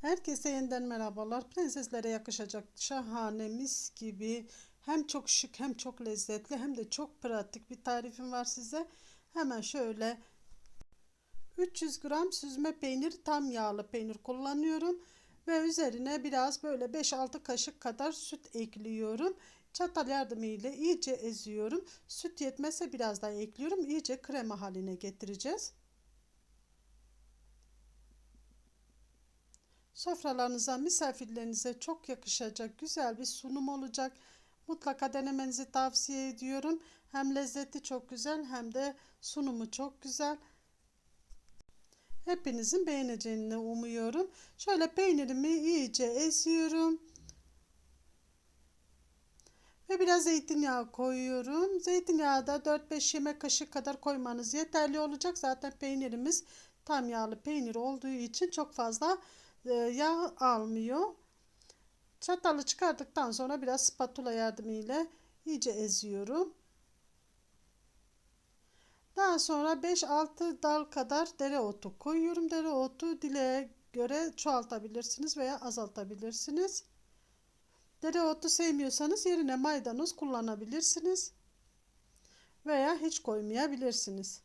Herkese yeniden merhabalar. Prenseslere yakışacak şahane mis gibi hem çok şık hem çok lezzetli hem de çok pratik bir tarifim var size. Hemen şöyle 300 gram süzme peynir tam yağlı peynir kullanıyorum ve üzerine biraz böyle 5-6 kaşık kadar süt ekliyorum. Çatal yardımıyla iyice eziyorum. Süt yetmezse biraz daha ekliyorum. İyice krema haline getireceğiz. Sofralarınıza, misafirlerinize çok yakışacak güzel bir sunum olacak. Mutlaka denemenizi tavsiye ediyorum. Hem lezzeti çok güzel hem de sunumu çok güzel. Hepinizin beğeneceğini umuyorum. Şöyle peynirimi iyice eziyorum. Ve biraz zeytinyağı koyuyorum. Zeytinyağı da 4-5 yemek kaşığı kadar koymanız yeterli olacak. Zaten peynirimiz tam yağlı peynir olduğu için çok fazla yağ almıyor. Çatalı çıkardıktan sonra biraz spatula yardımıyla iyice eziyorum. Daha sonra 5-6 dal kadar dereotu koyuyorum. Dereotu dileğe göre çoğaltabilirsiniz veya azaltabilirsiniz. Dereotu sevmiyorsanız yerine maydanoz kullanabilirsiniz. Veya hiç koymayabilirsiniz.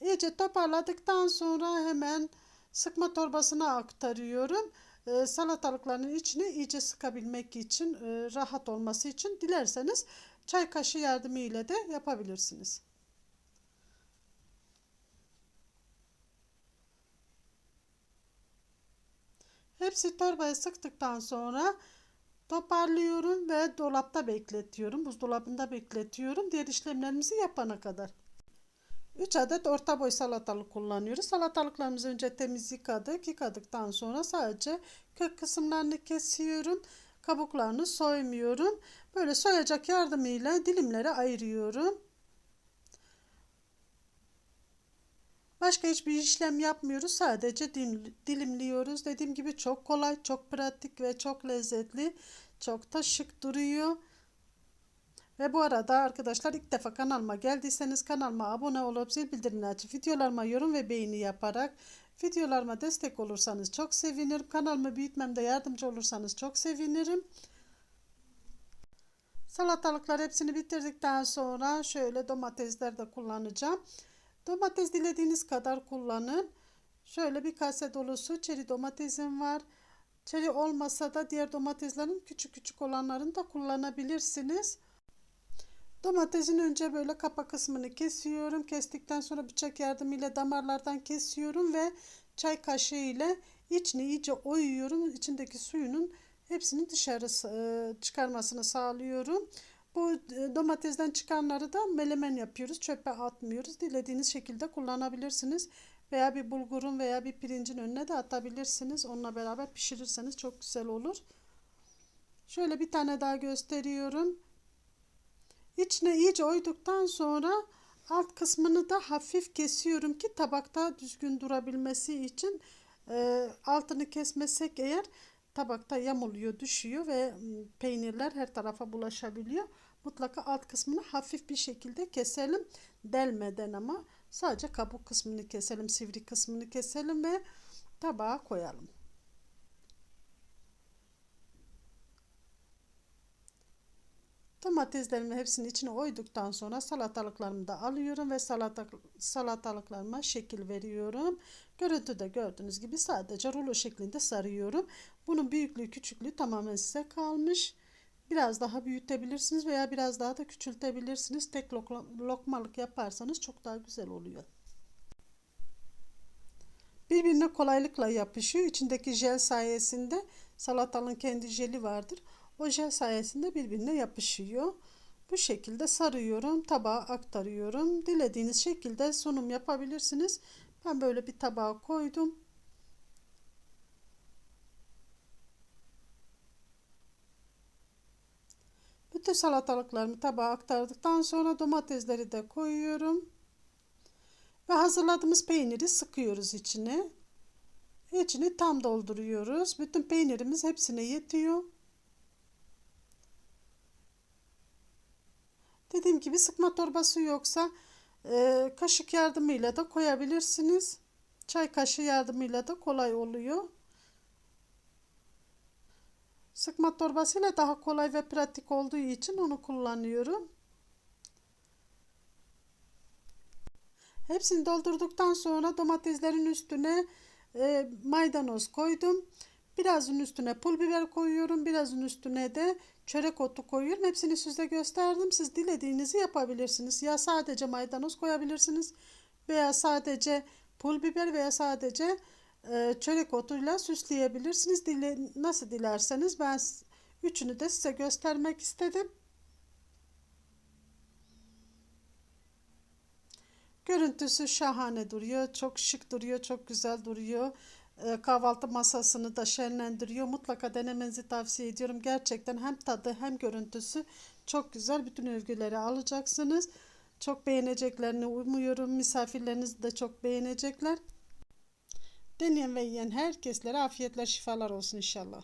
İyice toparladıktan sonra hemen sıkma torbasına aktarıyorum. E, salatalıkların içine iyice sıkabilmek için, e, rahat olması için dilerseniz çay kaşığı yardımıyla da yapabilirsiniz. Hepsi torbaya sıktıktan sonra toparlıyorum ve dolapta bekletiyorum. Buzdolabında bekletiyorum. Diğer işlemlerimizi yapana kadar. 3 adet orta boy salatalık kullanıyoruz. Salatalıklarımızı önce temiz yıkadık. Yıkadıktan sonra sadece kök kısımlarını kesiyorum. Kabuklarını soymuyorum. Böyle soyacak yardımıyla dilimlere ayırıyorum. Başka hiçbir işlem yapmıyoruz. Sadece dilimliyoruz. Dediğim gibi çok kolay, çok pratik ve çok lezzetli. Çok da şık duruyor. Ve bu arada arkadaşlar ilk defa kanalıma geldiyseniz kanalıma abone olup zil bildirimini açıp videolarıma yorum ve beğeni yaparak videolarıma destek olursanız çok sevinirim. Kanalımı büyütmemde yardımcı olursanız çok sevinirim. Salatalıklar hepsini bitirdikten sonra şöyle domatesler de kullanacağım. Domates dilediğiniz kadar kullanın. Şöyle bir kase dolusu çeri domatesim var. Çeri olmasa da diğer domateslerin küçük küçük olanlarını da kullanabilirsiniz. Domatesin önce böyle kapak kısmını kesiyorum. Kestikten sonra bıçak yardımıyla damarlardan kesiyorum ve çay kaşığı ile içini iyice oyuyorum. İçindeki suyunun hepsini dışarı e, çıkarmasını sağlıyorum. Bu e, domatesden çıkanları da melemen yapıyoruz. Çöpe atmıyoruz. Dilediğiniz şekilde kullanabilirsiniz. Veya bir bulgurun veya bir pirincin önüne de atabilirsiniz. Onunla beraber pişirirseniz çok güzel olur. Şöyle bir tane daha gösteriyorum. İçine iyice oyduktan sonra alt kısmını da hafif kesiyorum ki tabakta düzgün durabilmesi için e, altını kesmesek eğer tabakta yamuluyor, düşüyor ve peynirler her tarafa bulaşabiliyor. Mutlaka alt kısmını hafif bir şekilde keselim. Delmeden ama sadece kabuk kısmını keselim, sivri kısmını keselim ve tabağa koyalım. Domateslerimi hepsini içine oyduktan sonra salatalıklarımı da alıyorum ve salata, salatalıklarıma şekil veriyorum. Görüntüde gördüğünüz gibi sadece rulo şeklinde sarıyorum. Bunun büyüklüğü küçüklüğü tamamen size kalmış. Biraz daha büyütebilirsiniz veya biraz daha da küçültebilirsiniz. Tek lokmalık yaparsanız çok daha güzel oluyor. Birbirine kolaylıkla yapışıyor. İçindeki jel sayesinde salatalığın kendi jeli vardır. O jel sayesinde birbirine yapışıyor. Bu şekilde sarıyorum, tabağa aktarıyorum. Dilediğiniz şekilde sunum yapabilirsiniz. Ben böyle bir tabağa koydum. Bütün salatalıklarımı tabağa aktardıktan sonra domatesleri de koyuyorum. Ve hazırladığımız peyniri sıkıyoruz içine. İçini tam dolduruyoruz. Bütün peynirimiz hepsine yetiyor. Dediğim gibi sıkma torbası yoksa e, kaşık yardımıyla da koyabilirsiniz. Çay kaşığı yardımıyla da kolay oluyor. Sıkma torbasıyla daha kolay ve pratik olduğu için onu kullanıyorum. Hepsini doldurduktan sonra domateslerin üstüne e, maydanoz koydum. Birazın üstüne pul biber koyuyorum. Birazın üstüne de çörek otu koyuyorum. Hepsini size gösterdim. Siz dilediğinizi yapabilirsiniz. Ya sadece maydanoz koyabilirsiniz veya sadece pul biber veya sadece e, çörek otuyla süsleyebilirsiniz. Dile, nasıl dilerseniz ben üçünü de size göstermek istedim. Görüntüsü şahane duruyor. Çok şık duruyor. Çok güzel duruyor. Ee, kahvaltı masasını da şenlendiriyor. Mutlaka denemenizi tavsiye ediyorum. Gerçekten hem tadı hem görüntüsü çok güzel. Bütün övgüleri alacaksınız. Çok beğeneceklerini umuyorum. Misafirleriniz de çok beğenecekler. Deneyen ve yiyen herkeslere afiyetler şifalar olsun inşallah.